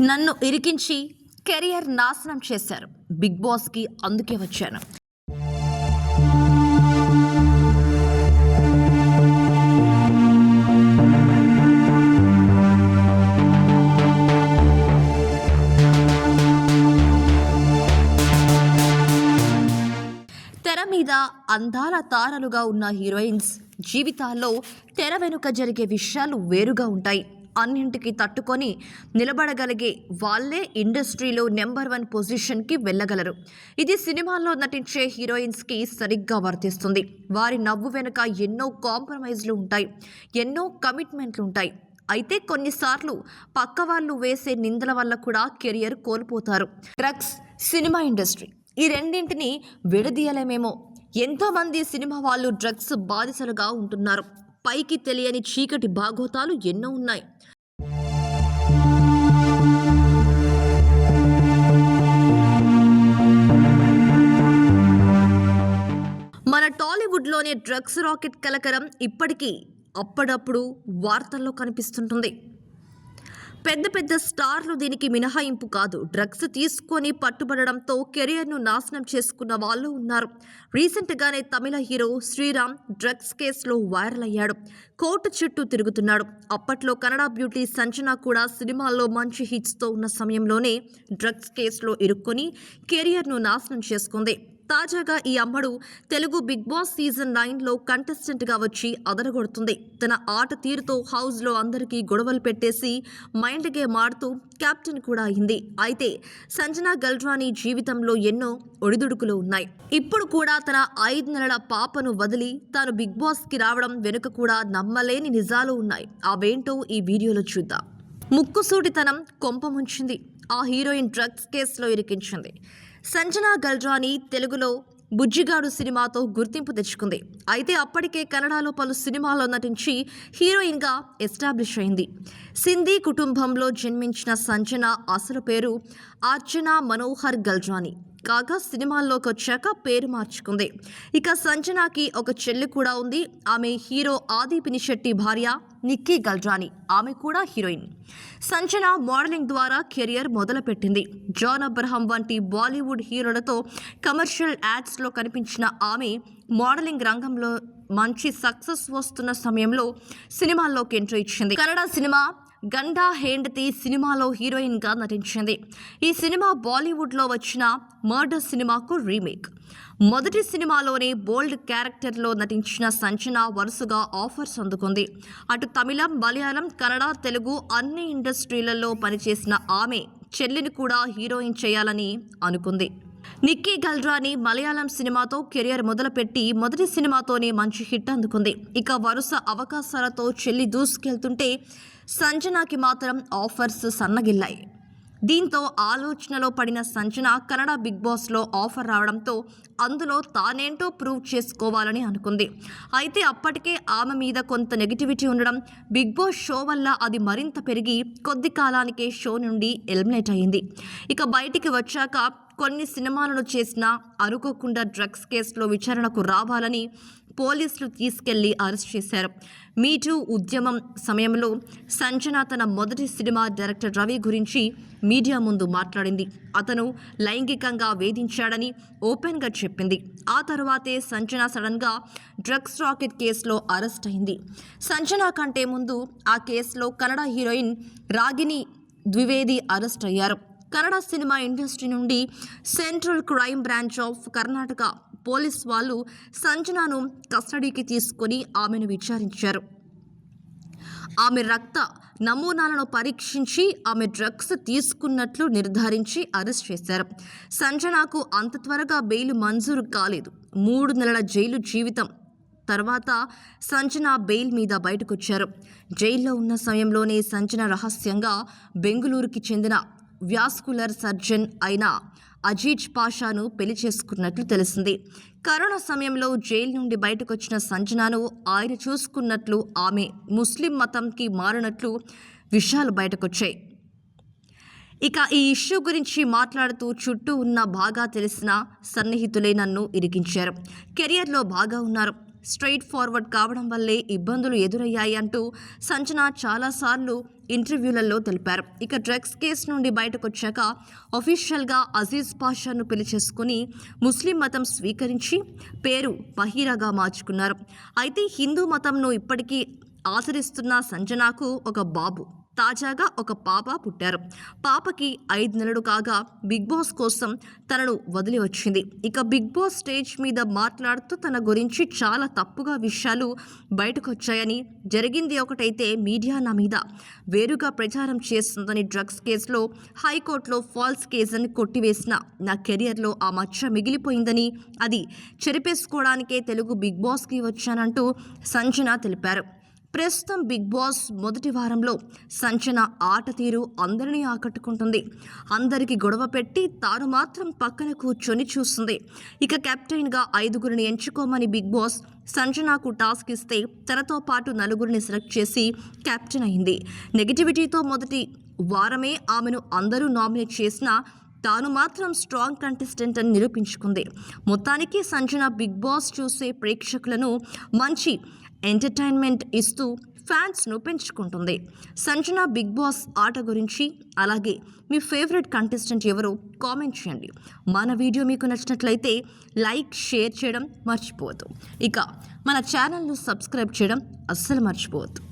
నన్ను ఇరికించి కెరియర్ నాశనం చేశారు. బిగ్ బాస్కి అందుకే వచ్చాను. తెర మీద అందాల తారలుగా ఉన్న హీరోయిన్స్ జీవితాల్లో తెర వెనుక జరిగే విషయాలు వేరుగా ఉంటాయి. అన్నింటికి తట్టుకొని నిలబడగలిగే వాళ్ళే ఇండస్ట్రీలో నెంబర్ వన్ పొజిషన్కి వెళ్ళగలరు. ఇది సినిమాల్లో నటించే హీరోయిన్స్కి సరిగ్గా వర్తిస్తుంది. వారి నవ్వు వెనుక ఎన్నో కాంప్రమైజ్లు ఉంటాయి ఎన్నో కమిట్మెంట్లు ఉంటాయి. అయితే కొన్నిసార్లు పక్క వాళ్ళు వేసే నిందల వల్ల కూడా కెరియర్ కోల్పోతారు. డ్రగ్స్ సినిమా ఇండస్ట్రీ ఈ రెండింటిని విడదీయలేమేమో. ఎంతోమంది సినిమా వాళ్ళు డ్రగ్స్ బాధితులుగా ఉంటున్నారు. పైకి తెలియని చీకటి బాగోతాలు ఎన్నో ఉన్నాయి. అనే డ్రగ్స్ రాకెట్ కలకరం ఇప్పటికీ అప్పుడప్పుడు వార్తల్లో కనిపిస్తుంటుంది. పెద్ద పెద్ద స్టార్లు దీనికి మినహాయింపు కాదు. డ్రగ్స్ తీసుకొని పట్టుబడడంతో కెరియర్ను నాశనం చేసుకున్న వాళ్ళు ఉన్నారు. రీసెంట్గానే తమిళ హీరో శ్రీరామ్ డ్రగ్స్ కేసులో వైరల్ అయ్యాడు. కోర్టు చుట్టూ తిరుగుతున్నాడు. అప్పట్లో కన్నడ బ్యూటీ సంచన కూడా సినిమాల్లో మంచి హిట్స్తో ఉన్న సమయంలోనే డ్రగ్స్ కేసులో ఇరుక్కొని కెరియర్ను నాశనం చేసుకుంది. తాజాగా ఈ అమ్మడు తెలుగు బిగ్ బాస్ సీజన్ నైన్లో కంటెస్టెంట్గా వచ్చి అదరగొడుతుంది. తన ఆట తీరుతో హౌస్లో అందరికీ గొడవలు పెట్టేసి మైండ్ గేమ్ ఆడుతూ కెప్టెన్ కూడా అయింది. అయితే సంజనా గల్రాని జీవితంలో ఎన్నో ఒడిదుడుకులు ఉన్నాయి. ఇప్పుడు కూడా తన ఐదు నెలల పాపను వదిలి తాను బిగ్ బాస్కి రావడం వెనుక కూడా నమ్మలేని నిజాలు ఉన్నాయి. అవేంటో ఈ వీడియోలో చూద్దాం. ముక్కుసూటితనం కొంపముంచింది ఆ హీరోయిన్ డ్రగ్స్ కేసులో ఇరికించింది. సంజనా గల్రాని తెలుగులో బుజ్జిగాడు సినిమాతో గుర్తింపు తెచ్చుకుంది. అయితే అప్పటికే కన్నడలో పలు సినిమాల్లో నటించి హీరోయిన్గా ఎస్టాబ్లిష్ అయింది. సింధీ కుటుంబంలో జన్మించిన సంజన అసలు పేరు అర్చన మనోహర్ గల్రాని కాగా సినిమాల్లోకి వచ్చాక పేరు మార్చుకుంది. ఇక సంజనాకి ఒక చెల్లి కూడా ఉంది. ఆమె హీరో ఆది పినిశెట్టి భార్య నిక్కీ గల్రాని ఆమె కూడా హీరోయిన్. సంజన మోడలింగ్ ద్వారా కెరియర్ మొదలుపెట్టింది. జాన్ అబ్రహం వంటి బాలీవుడ్ హీరోలతో కమర్షియల్ యాడ్స్లో కనిపించిన ఆమె మోడలింగ్ రంగంలో మంచి సక్సెస్ వస్తున్న సమయంలో సినిమాల్లోకి ఎంట్రీ ఇచ్చింది. కన్నడ సినిమా గండా హేండతి సినిమాలో హీరోయిన్గా నటించింది. ఈ సినిమా బాలీవుడ్లో వచ్చిన మర్డర్ సినిమాకు రీమేక్. మొదటి సినిమాలోనే బోల్డ్ క్యారెక్టర్లో నటించిన సంచన వరుసగా ఆఫర్స్ అందుకుంది. అటు తమిళం మలయాళం కన్నడ తెలుగు అన్ని ఇండస్ట్రీలలో పనిచేసిన ఆమె చెల్లిని కూడా హీరోయిన్ చేయాలని అనుకుంది. నిక్కీ గల్రాని మలయాళం సినిమాతో కెరియర్ మొదలుపెట్టి మొదటి సినిమాతోనే మంచి హిట్ అందుకుంది. ఇక వరుస అవకాశాలతో చెల్లి దూసుకెళ్తుంటే సంజనాకి మాత్రం ఆఫర్స్ సన్నగిల్లాయి. దీంతో ఆలోచనలో పడిన సంజన కన్నడ బిగ్ బాస్లో ఆఫర్ రావడంతో అందులో తానేంటో ప్రూవ్ చేసుకోవాలని అనుకుంది. అయితే అప్పటికే ఆమె మీద కొంత నెగిటివిటీ ఉండడం బిగ్ బాస్ షో వల్ల అది మరింత పెరిగి కొద్ది కాలానికే షో నుండి ఎలిమినేట్ అయింది ఇక బయటికి వచ్చాక కొన్ని సినిమాలను చేసినా అనుకోకుండా డ్రగ్స్ కేసులో విచారణకు రావాలని పోలీసులు తీసుకెళ్ళి అరెస్ట్ చేశారు. మీటూ ఉద్యమం సమయంలో సంజన తన మొదటి సినిమా డైరెక్టర్ రవి గురించి మీడియా ముందు మాట్లాడింది. అతను లైంగికంగా వేధించాడని ఓపెన్గా చెప్పింది. ఆ తర్వాతే సంజన సడన్గా డ్రగ్స్ రాకెట్ కేసులో అరెస్ట్ అయింది. సంజన కంటే ముందు ఆ కేసులో కన్నడ హీరోయిన్ రాగిని ద్వివేది అరెస్ట్ అయ్యారు. కన్నడ సినిమా ఇండస్ట్రీ నుండి central crime branch of Karnataka police వాళ్ళు సంజనాను కస్టడీకి తీసుకొని ఆమెను విచారించారు. ఆమె రక్త నమూనాలను పరీక్షించి ఆమె డ్రగ్స్ తీసుకున్నట్లు నిర్ధారించి అరెస్ట్ చేశారు. సంజనాకు అంత త్వరగా బెయిల్ మంజూరు కాలేదు. మూడు నెలల జైలు జీవితం. తర్వాత సంజన బెయిల్ మీద బయటకొచ్చారు. జైల్లో ఉన్న సమయంలోనే సంజన రహస్యంగా బెంగుళూరుకి చెందిన వ్యాస్కులర్ సర్జన్ అయిన అజీజ్ పాషాను పెళ్ళి చేసుకున్నట్లు తెలిసింది. కరోనా సమయంలో జైలు నుండి బయటకొచ్చిన సంజనాను ఆయన చూసుకున్నట్లు ఆమె ముస్లిం మతంకి మారినట్లు విషయాలు బయటకొచ్చాయి. ఇక ఈ ఇష్యూ గురించి మాట్లాడుతూ చుట్టూ ఉన్న బాగా తెలిసిన సన్నిహితులే నన్ను ఇరికించారు. కెరియర్లో బాగా ఉన్నారు. స్ట్రైట్ ఫార్వర్డ్ కావడం వల్లే ఇబ్బందులు ఎదురయ్యాయి అంటూ సంచన చాలాసార్లు ఇంటర్వ్యూలలో తెలిపారు. ఇక డ్రగ్స్ కేసు నుండి బయటకొచ్చాక అఫీషియల్గా అజీజ్ పాషాను పెళ్ళి చేసుకుని ముస్లిం మతం స్వీకరించి పేరు బహీరాగా మార్చుకున్నారు. అయితే హిందూ మతంను ఇప్పటికీ ఆచరిస్తున్న సంజనాకు ఒక బాబు. తాజాగా ఒక పాప పుట్టారు. పాపకి ఐదు నెలలు కాగా బిగ్ బాస్ కోసం తనను వదిలి వచ్చింది. ఇక బిగ్ బాస్ స్టేజ్ మీద మాట్లాడుతూ తన గురించి చాలా తప్పుగా విషయాలు బయటకు వచ్చాయని జరిగింది ఒకటైతే మీడియా నా మీద. వేరుగా ప్రచారం చేస్తుందని డ్రగ్స్ కేసులో హైకోర్టులో ఫాల్స్ కేసుని కొట్టివేసిన నా కెరియర్లో ఆ మచ్చ మిగిలిపోయిందని అది చెరిపేసుకోవడానికే తెలుగు బిగ్ బాస్కి వచ్చానంటూ సంజన తెలిపారు. ప్రస్తుతం బిగ్ బాస్ మొదటి వారంలో సంచన ఆట తీరు అందరినీ ఆకట్టుకుంటుంది. అందరికి గొడవ పెట్టి తాను మాత్రం పక్కన కూర్చొని చూస్తుంది. ఇక కెప్టెన్గా ఐదుగురిని ఎంచుకోమని బిగ్ బాస్ సంజనాకు టాస్క్ ఇస్తే తనతో పాటు నలుగురిని సెలెక్ట్ చేసి కెప్టెన్ అయింది. నెగిటివిటీతో మొదటి వారమే ఆమెను అందరూ నామినేట్ చేసినా తాను మాత్రం స్ట్రాంగ్ కంటెస్టెంట్ అని నిరూపించుకుంది. మొత్తానికి సంజన బిగ్ బాస్ చూసే ప్రేక్షకులను మంచి ఎంటర్టైన్మెంట్ ఇస్తూ ఫ్యాన్స్ను పెంచుకుంటుంది. సంజన బిగ్ బాస్ ఆట గురించి అలాగే మీ ఫేవరెట్ కంటెస్టెంట్ ఎవరో కామెంట్ చేయండి. మన వీడియో మీకు నచ్చినట్లయితే లైక్ షేర్ చేయడం మర్చిపోవద్దు. ఇక మన ఛానల్ను సబ్స్క్రైబ్ చేయడం అస్సలు మర్చిపోవద్దు.